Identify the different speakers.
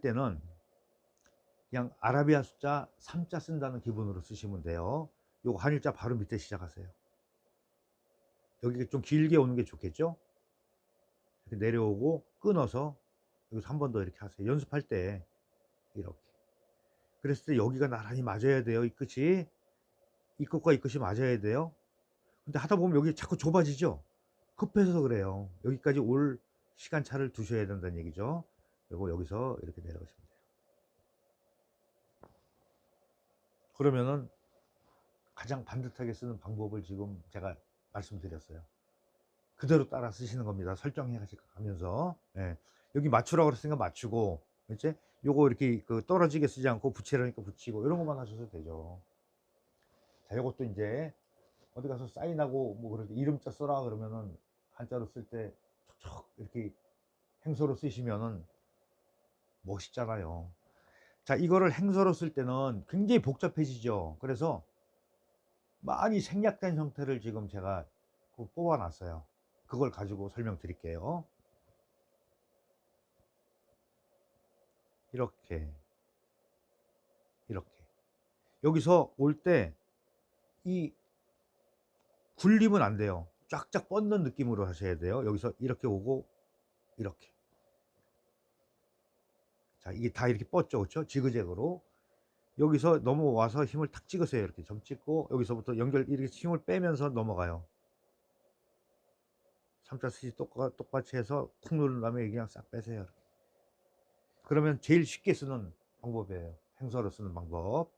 Speaker 1: 때는 그냥 아라비아 숫자 3자 쓴다는 기분으로 쓰시면 돼요. 요거 한일자 바로 밑에 시작하세요. 여기 좀 길게 오는 게 좋겠죠? 이렇게 내려오고 끊어서 여기서 한 번 더 이렇게 하세요. 연습할 때 이렇게. 그랬을 때 여기가 나란히 맞아야 돼요. 이 끝이. 이 끝과 이 끝이 맞아야 돼요. 근데 하다 보면 여기 자꾸 좁아지죠? 급해서 그래요. 여기까지 올 시간차를 두셔야 된다는 얘기죠. 그리고 여기서 이렇게 내려가시면 돼요. 그러면은 가장 반듯하게 쓰는 방법을 지금 제가 말씀드렸어요. 그대로 따라 쓰시는 겁니다. 설정해 가면서. 예. 여기 맞추라고 그랬으니까 맞추고, 이제 요거 이렇게 그 떨어지게 쓰지 않고 붙이라니까 붙이고, 이런 것만 하셔도 되죠. 자, 요것도 이제 어디 가서 사인하고 뭐 그럴 때 이름자 써라 그러면은 한자로 쓸 때 촉촉 이렇게 행서로 쓰시면은 멋있잖아요. 자, 이거를 행서로 쓸 때는 굉장히 복잡해지죠. 그래서 많이 생략된 형태를 지금 제가 그 뽑아놨어요. 그걸 가지고 설명드릴게요. 이렇게, 이렇게. 여기서 올 때 이 굴리면 안 돼요. 쫙쫙 뻗는 느낌으로 하셔야 돼요. 여기서 이렇게 오고 이렇게. 자, 이게 다 이렇게 뻗죠. 그렇죠? 지그재그로. 여기서 넘어와서 힘을 탁 찍으세요. 이렇게 점 찍고 여기서부터 연결 이렇게 힘을 빼면서 넘어가요. 3자 스시 똑같, 똑같이 해서 쿵 누른 다음에 그냥 싹 빼세요. 이렇게. 그러면 제일 쉽게 쓰는 방법이에요. 행서로 쓰는 방법.